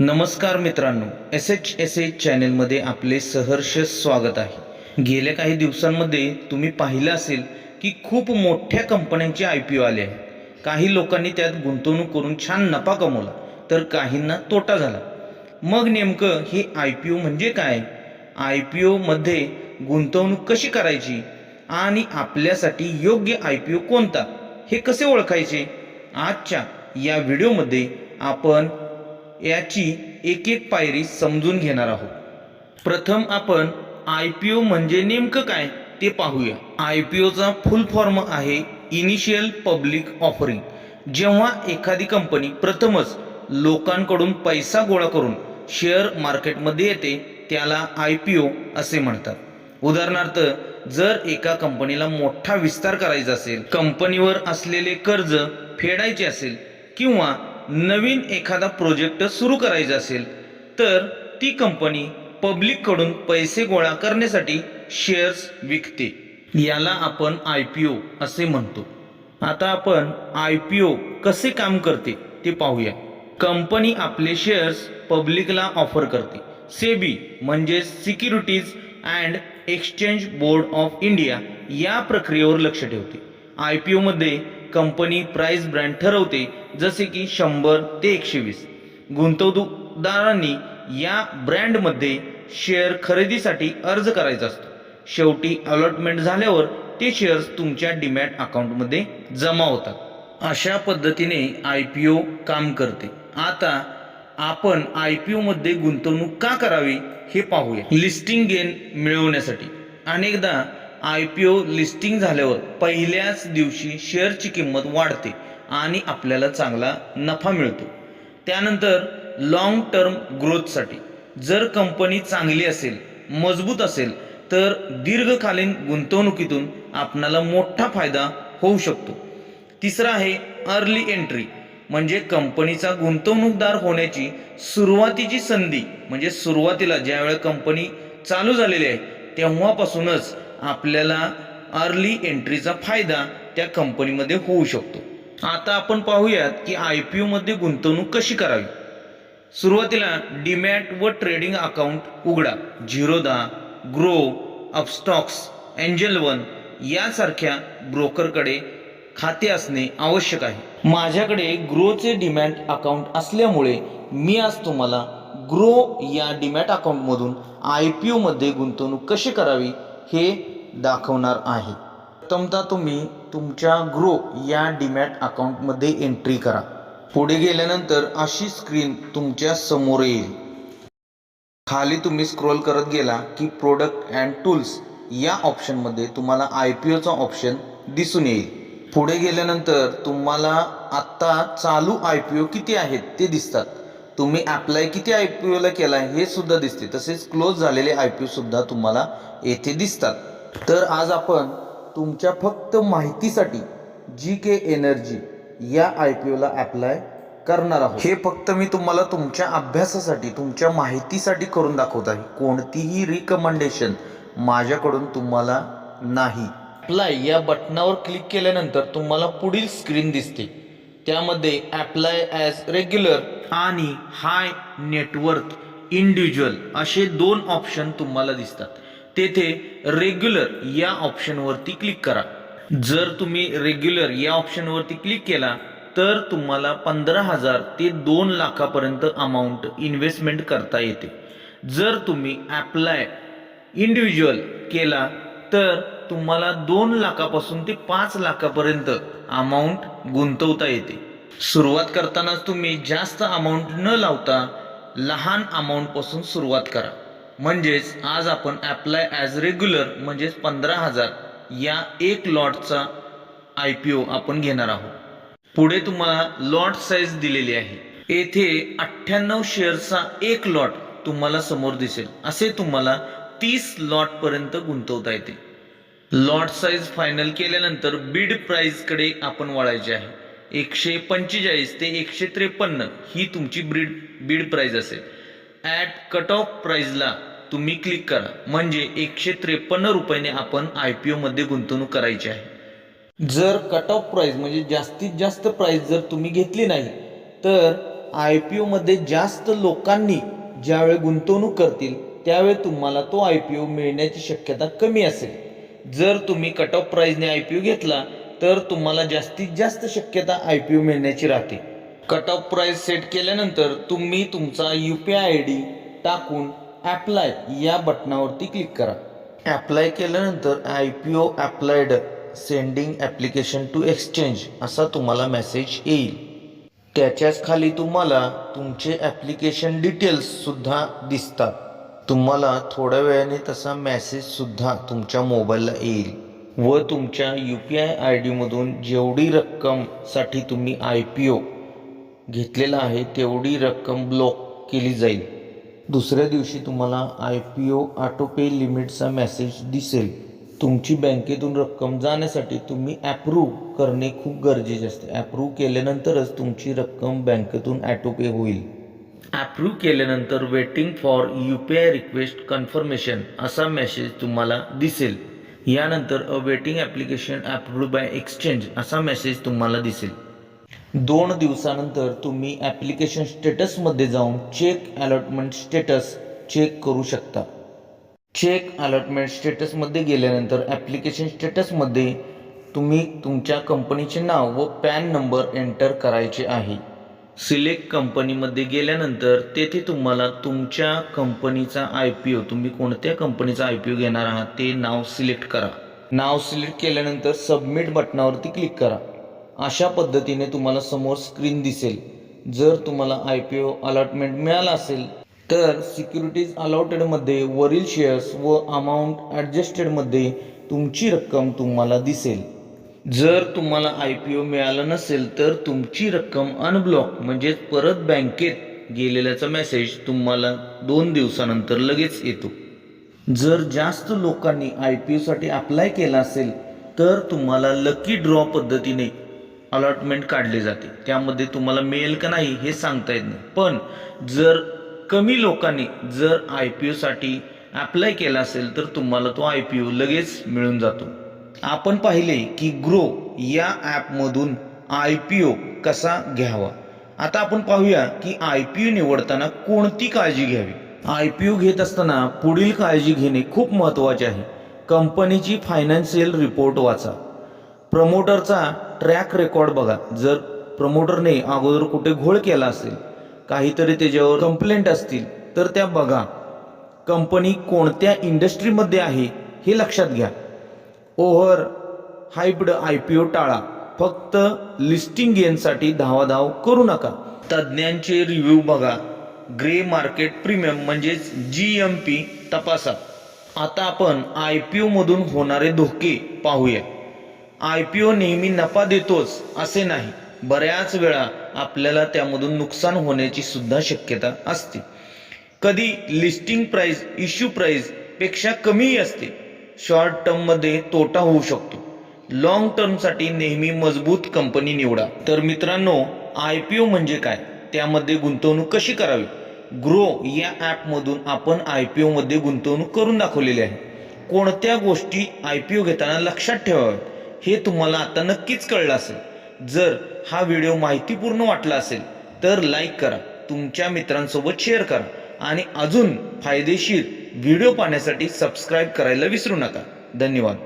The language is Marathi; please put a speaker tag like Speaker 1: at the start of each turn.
Speaker 1: नमस्कार मित्रांनो एस एच एस एच चॅनेलमध्ये आपले सहर्ष स्वागत आहे. गेल्या काही दिवसांमध्ये तुम्ही पाहिलं असेल की खूप मोठ्या कंपन्यांचे आय पी ओ आले आहेत काही लोकांनी त्यात गुंतवणूक करून छान नफा कमवला तर काहींना तोटा झाला. मग नेमकं हे आय पी ओ म्हणजे काय? आय पी ओमध्ये गुंतवणूक कशी करायची? आणि आपल्यासाठी योग्य आय पी ओ कोणता? हे कसे ओळखायचे? आजच्या या व्हिडिओमध्ये आपण याची एक एक पायरी समजून घेणार आहोत. प्रथम आपण आय पी ओ म्हणजे नेमकं काय ते पाहूया. आय पी ओचा फुल फॉर्म आहे इनिशियल पब्लिक ऑफरिंग. जेव्हा एखादी कंपनी प्रथमच लोकांकडून पैसा गोळा करून शेअर मार्केटमध्ये येते त्याला आय पी ओ असे म्हणतात. उदाहरणार्थ जर एका कंपनीला मोठा विस्तार करायचा असेल कंपनीवर असलेले कर्ज फेडायचे असेल किंवा नवीन एखादा प्रोजेक्ट सुरू करायचा असेल तर ती कंपनी पब्लिककडून पैसे गोळा करण्यासाठी शेअर्स विकते. याला आपण आय पी ओ असे म्हणतो. आता आपण आय पी ओ कसे काम करते ते पाहूया. कंपनी आपले शेअर्स पब्लिकला ऑफर करते. सेबी म्हणजे securities and exchange board of India या प्रक्रियेवर लक्ष ठेवते. आय पी ओमध्ये कंपनी प्राइस ब्रँड ठरवते जसे की शंभर ते एकशे वीस गुंतवणूकदारांनी या ब्रँडमध्ये शेअर खरेदीसाठी अर्ज करायचा असतो. शेवटी अलॉटमेंट झाल्यावर ते शेअर्स तुमच्या डीमॅट अकाउंटमध्ये जमा होतात. अशा पद्धतीने आय पी ओ काम करते. आता आपण आय पी ओमध्ये गुंतवणूक का करावी हे पाहूया. लिस्टिंग गेन मिळवण्यासाठी. अनेकदा आय पी ओ लिस्टिंग झाल्यावर पहिल्याच दिवशी शेअरची किंमत वाढते आणि आपल्याला चांगला नफा मिळतो. त्यानंतर लॉंग टर्म ग्रोथसाठी जर कंपनी चांगली असेल मजबूत असेल तर दीर्घकालीन गुंतवणुकीतून आपणाला मोठा फायदा होऊ शकतो. तिसरा आहे अर्ली एंट्री म्हणजे कंपनीचा गुंतवणूकदार होण्याची सुरुवातीची संधी म्हणजे सुरुवातीला ज्यावेळेला कंपनी चालू झालेली आहे तेव्हापासूनच आपल्याला अर्ली एंट्रीचा फायदा त्या कंपनीमध्ये होऊ शकतो. आता आपण पाहूयात की आय पी ओमध्ये गुंतवणूक कशी करावी? सुरुवातीला डीमॅट व ट्रेडिंग अकाउंट उघडा. Zerodha grow Upstox angel one यासारख्या ब्रोकरकडे खाते असणे आवश्यक आहे. माझ्याकडे ग्रोचे डीमॅट अकाउंट असल्यामुळे मी आज तुम्हाला ग्रो या डीमॅट अकाउंटमधून आय पी ओमध्ये गुंतवणूक कशी करावी हे दाखवणार आहे. प्रथमतः तुम्ही तुमच्या ग्रो या डीमॅट अकाउंटमध्ये एंट्री करा. पुढे गेल्यानंतर अशी स्क्रीन तुमच्यासमोर येईल. खाली तुम्ही स्क्रोल करत गेला की प्रोडक्ट अँड टूल्स या ऑप्शनमध्ये तुम्हाला आय पी ओचा ऑप्शन दिसून येईल. पुढे गेल्यानंतर तुम्हाला आत्ता चालू आय पी ओ किती आहेत ते दिसतात. तुम्ही अप्लाय किती आय पी ओला केला हे सुद्धा दिसते. तसेच क्लोज झालेले आय पी ओ सुद्धा तुम्हाला येथे दिसतात. तर आज आपण तुमच्या फक्त माहितीसाठी जी के एनर्जी या आय पी ओला अप्लाय करणार आहोत. हे फक्त मी तुम्हाला तुमच्या अभ्यासासाठी तुमच्या माहितीसाठी करून दाखवत आहे. कोणतीही रिकमेंडेशन माझ्याकडून तुम्हाला नाही. अप्लाय या बटनावर क्लिक केल्यानंतर तुम्हाला पुढील स्क्रीन दिसते. त्यामध्ये ॲप्लाय ॲज रेग्युलर आणि हाय नेटवर्थ इंडिव्हिज्युअल असे दोन ऑप्शन तुम्हाला दिसतात. तेथे रेग्युलर या ऑप्शनवरती क्लिक करा. जर तुम्ही रेग्युलर या ऑप्शनवरती क्लिक केला तर तुम्हाला पंधरा हजार ते दोन लाखापर्यंत अमाऊंट इन्व्हेस्टमेंट करता येते. जर तुम्ही ॲप्लाय इंडिव्हिज्युअल केला तर तुम्हाला दोन लाखापासून ते पाच लाखापर्यंत अमाऊंट गुंतवता येते. सुरुवात करतानाच तुम्ही जास्त अमाऊंट न लावता लहान अमाऊंटपासून सुरुवात करा. म्हणजेच आज आपण अप्लाय ॲज रेग्युलर म्हणजेच पंधरा हजार या एक लॉटचा आय पी ओ आपण घेणार आहोत. पुढे तुम्हाला लॉट साईज दिलेली आहे. येथे अठ्ठ्याण्णव शेअरचा एक लॉट तुम्हाला समोर दिसेल. असे तुम्हाला तीस लॉट पर्यंत गुंतवता येते. लॉट साईज फायनल केल्यानंतर बीड प्राईजकडे आपण वळायचे आहे. एकशे पंचेचाळीस ते एकशे त्रेपन्न ही तुमची ब्रीड बीड प्राईज असेल. ॲट कट ऑफ प्राईजला तुम्ही क्लिक करा. म्हणजे एकशे त्रेपन्न रुपयाने आपण आय पी ओमध्ये गुंतवणूक करायची आहे. जर कट ऑफ प्राईज म्हणजे जास्तीत जास्त प्राईज जर तुम्ही घेतली नाही तर आय पी ओमध्ये जास्त लोकांनी ज्यावेळी गुंतवणूक करतील त्यावेळी तुम्हाला तो आय पी ओ मिळण्याची शक्यता कमी असेल. जर तुम्ही कट ऑफ प्राईजने आय पी ओ घेतला तर तुम्हाला जास्तीत जास्त शक्यता आय पी ओ मिळण्याची राहते. कट ऑफ प्राईज सेट केल्यानंतर तुम्ही तुमचा U P I I D टाकून ॲप्लाय या बटनावरती क्लिक करा. ॲप्लाय केल्यानंतर I P O applied sending application to exchange असा तुम्हाला मेसेज येईल. त्याच्याच खाली तुम्हाला तुमचे ॲप्लिकेशन डिटेल्ससुद्धा दिसतात. तुम्हाला थोड्या वेळाने तसा मेसेजसुद्धा तुमच्या मोबाईलला येईल. व तुमच्या यू पी आय आय डीमधून जेवढी रक्कमसाठी तुम्ही आय पी ओ घेतलेला आहे तेवढी रक्कम ब्लॉक केली जाईल. दुसऱ्या दिवशी तुम्हाला आय पी ओ ऑटोपे लिमिटचा मेसेज दिसेल. तुमची बँकेतून रक्कम जाण्यासाठी तुम्ही ॲप्रूव्ह करणे खूप गरजेचे असते. ॲप्रूव्ह केल्यानंतरच तुमची रक्कम बँकेतून ॲटोपे होईल. ॲप्रूव्ह केल्यानंतर waiting for U P I request confirmation असा मेसेज तुम्हाला दिसेल. यानंतर a waiting application approve by exchange असा मेसेज तुम्हाला दिसेल. दोन दिवसानंतर तुम्ही ॲप्लिकेशन स्टेटसमध्ये जाऊन चेक अलॉटमेंट स्टेटस चेक करू शकता. चेक अलॉटमेंट स्टेटसमध्ये गेल्यानंतर ॲप्लिकेशन स्टेटसमध्ये तुम्ही तुमच्या कंपनीचे नाव व पॅन नंबर एंटर करायचे आहे. सिलेक्ट कंपनीमध्ये गेल्यानंतर तेथे तुम्हाला तुमच्या कंपनीचा आय पी ओ तुम्ही कोणत्या कंपनीचा आय पी ओ घेणार आहात ते नाव सिलेक्ट करा. नाव सिलेक्ट केल्यानंतर सबमिट बटनावरती क्लिक करा. अशा पद्धतीने तुम्हाला समोर स्क्रीन दिसेल. जर तुम्हाला आय पी ओ अलॉटमेंट मिळाला असेल तर सिक्युरिटीज अलॉटेडमध्ये वरील शेअर्स व अमाऊंट ॲडजस्टेडमध्ये तुमची रक्कम तुम्हाला दिसेल. जर तुम्हाला आय पी ओ मिळालं नसेल तर तुमची रक्कम अनब्लॉक म्हणजेच परत बँकेत गेलेल्याचा मेसेज तुम्हाला दोन दिवसानंतर लगेच येतो. जर जास्त लोकांनी आय पी ओसाठी अप्लाय केला असेल तर तुम्हाला लकी ड्रॉ पद्धतीने अलॉटमेंट काढले जाते. त्यामध्ये तुम्हाला मिळेल का नाही हे सांगता येत नाही. पण जर कमी लोकांनी जर आय पी ओसाठी अप्लाय केला असेल तर तुम्हाला तो आय पी ओ लगेच मिळून जातो. आपण पाहिले की ग्रो या ॲपमधून आय पी ओ कसा घ्यावा? आता आपण पाहूया की आय पी ओ निवडताना कोणती काळजी घ्यावी. आय पी ओ घेत असताना पुढील काळजी घेणे खूप महत्त्वाचे आहे. कंपनीची फायनान्शियल रिपोर्ट वाचा. प्रमोटरचा ट्रॅक रेकॉर्ड बघा. जर प्रमोटरने अगोदर कुठे घोळ केला असेल काहीतरी त्याच्यावर कंप्लेंट असतील तर त्या बघा. कंपनी कोणत्या इंडस्ट्रीमध्ये आहे हे लक्षात घ्या. Over hyped I P O टाळा. फक्त लिस्टिंग गेनसाठी धावाधाव करू नका. तज्ज्ञांचे रिव्ह्यू बघा. ग्रे मार्केट प्रीमियम म्हणजेच जी एम पी तपासा. आता आपण आय पी ओमधून होणारे धोके पाहूया. आय पी ओ नेहमी नफा देतोच असे नाही. बऱ्याच वेळा आपल्याला त्यामधून नुकसान होण्याची सुद्धा शक्यता असते. कधी लिस्टिंग प्राइस इश्यू प्राइसपेक्षा कमीही असते. शॉर्ट टर्ममध्ये तोटा होऊ शकतो. लॉंग टर्मसाठी नेहमी मजबूत कंपनी निवडा. तर मित्रांनो आय पी ओ म्हणजे काय? त्यामध्ये गुंतवणूक कशी करावी? ग्रो या ॲपमधून आपण आय पी ओमध्ये गुंतवणूक करून दाखवलेली आहे. कोणत्या गोष्टी आय पी ओ घेताना लक्षात ठेवाव्यात हे तुम्हाला आता नक्कीच कळलं असेल. जर हा व्हिडिओ माहितीपूर्ण वाटला असेल तर लाईक करा तुमच्या मित्रांसोबत शेअर करा आणि अजून फायदेशीर व्हिडिओ पाहण्यासाठी सबस्क्राईब करायला विसरू नका. धन्यवाद.